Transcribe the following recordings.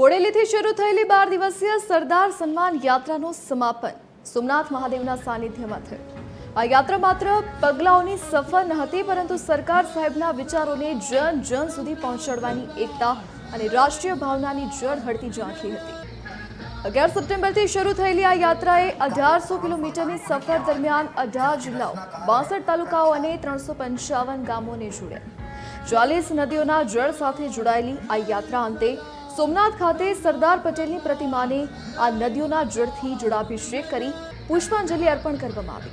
બોડેલીથી શરૂ થયેલી બાર દિવસીય સરદાર સન્માન યાત્રાનું સમાપન. સોમનાથ મહાદેવના સાનિધ્યમાં થયું. આ યાત્રા માત્ર પગલાઓની સફર ન હતી, પરંતુ સરકાર સાહેબના વિચારોને જન જન સુધી પહોંચાડવાની એકતા અને રાષ્ટ્રીય ભાવનાની જળ હળતી ઝાંખી હતી. અગિયાર સપ્ટેમ્બરથી શરૂ થયેલી આ યાત્રાએ અઢારસો કિલોમીટરની સફર દરમિયાન અઢાર જિલ્લાઓ, બાસઠ તાલુકાઓ અને ત્રણસો પંચાવન ગામોને જોડ્યા. ચાલીસ નદીઓના જળ સાથે જોડાયેલી આ યાત્રા અંતે સોમનાથ ખાતે સરદાર પટેલની પ્રતિમાને આ નદીઓના જળથી જળાભિષેક કરી પુષ્પાંજલિ અર્પણ કરવામાં આવી.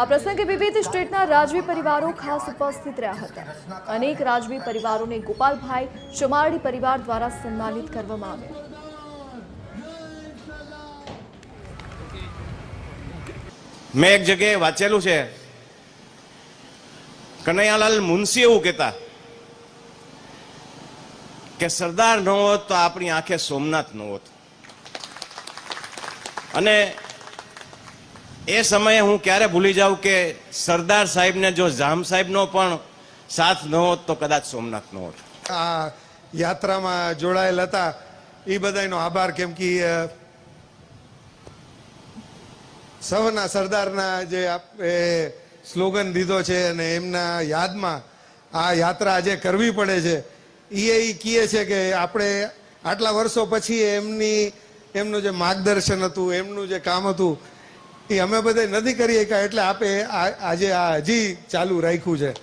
આ પ્રસંગે વિવિધ સ્ટેટના રાજવી પરિવારો ખાસ ઉપસ્થિત રહ્યા હતા. અનેક રાજવી પરિવારોને ગોપાલભાઈ ચમારડી પરિવાર દ્વારા સન્માનિત કરવામાં આવ્યા. મેં એક જગ્યાએ વાંચેલું છે. કનૈયાલાલ મુનશી એવું કહેતા. કે સરદાર ન હોત તો આપણી આંખે સોમનાથ ન હોત. અને એ સમયે હું ક્યારે ભૂલી જાઉં કે સરદાર સાહેબને જો જામ સાહેબનો પણ સાથ ન હોત તો કદાચ સોમનાથ ન હોત. આ યાત્રામાં જોડાયેલ હતા. એ બધાનો આભાર કેમ કે સૌના સરદારના જે સ્લોગન દીધો છે અને એમના યાદમાં આ યાત્રા આજે કરવી પડે છે. એ કહે છે કે આપણે આટલા વર્ષો પછી એમની, એમનું જે માર્ગદર્શન હતું, એમનું જે કામ હતું એ અમે બધા નથી કરી શક્યા એટલે આપે આજે આ હજી ચાલુ રાખ્યું છે.